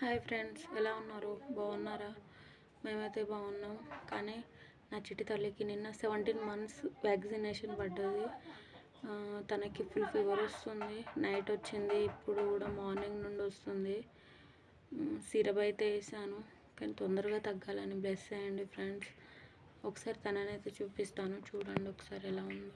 Hi friends ఎలా ఉన్నారు? బాగున్నారా? మేమైతే బాగున్నాం. కానీ నా చిట్టి తల్లికి నిన్న సెవెంటీన్ మంత్స్ వ్యాక్సినేషన్ పడ్డది. తనకి ఫుల్ ఫీవర్ వస్తుంది. నైట్ వచ్చింది ఇప్పుడు కూడా మార్నింగ్ నుండి వస్తుంది. సిరప్ అయితే వేసాను. కానీ తొందరగా తగ్గాలని బ్లెస్ చేయండి ఫ్రెండ్స్. ఒకసారి తననైతే చూపిస్తాను. చూడండి ఒకసారి ఎలా ఉందో.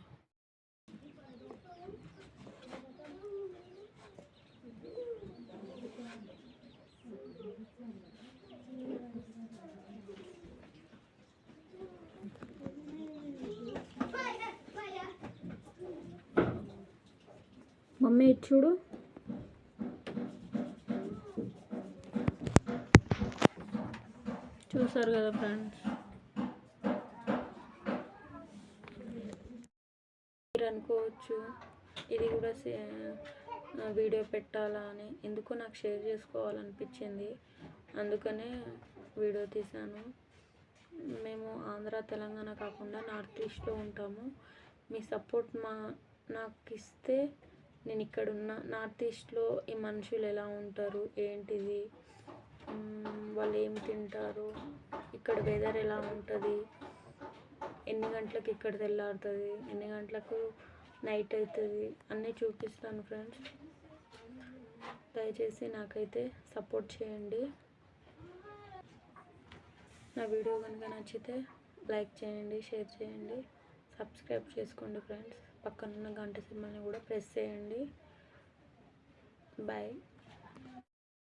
మమ్మీ చూడు. చూసారు కదా ఫ్రెండ్స్. మీరు అనుకోవచ్చు ఇది కూడా సే- వీడియో పెట్టాలా అని ఎందుకో నాకు షేర్ చేసుకోవాలనిపించింది. అందుకనే వీడియో తీశాను. మేము ఆంధ్ర తెలంగాణ కాకుండా నార్త్ ఈస్ట్లో ఉంటాము. మీ సపోర్ట్ మా నాకు ఇస్తే నేను ఇక్కడ ఉన్న నార్త్ ఈస్ట్లో ఈ మనుషులు ఎలా ఉంటారు? ఏంటిది? వాళ్ళు ఏం తింటారు? ఇక్కడ వెదర్ ఎలా ఉంటుంది? ఎన్ని గంటలకు ఇక్కడ తెల్లారుతుంది? ఎన్ని గంటలకు నైట్ అవుతుంది అన్నీ చూపిస్తాను ఫ్రెండ్స్. దయచేసి నాకైతే సపోర్ట్ చేయండి. నా వీడియో కనుక నచ్చితే లైక్ చేయండి షేర్ చేయండి. సబ్స్క్రైబ్ చేసుకోండి ఫ్రెండ్స్. పక్కనున్న గంట సింబల్ని కూడా ప్రెస్ చేయండి. బాయ్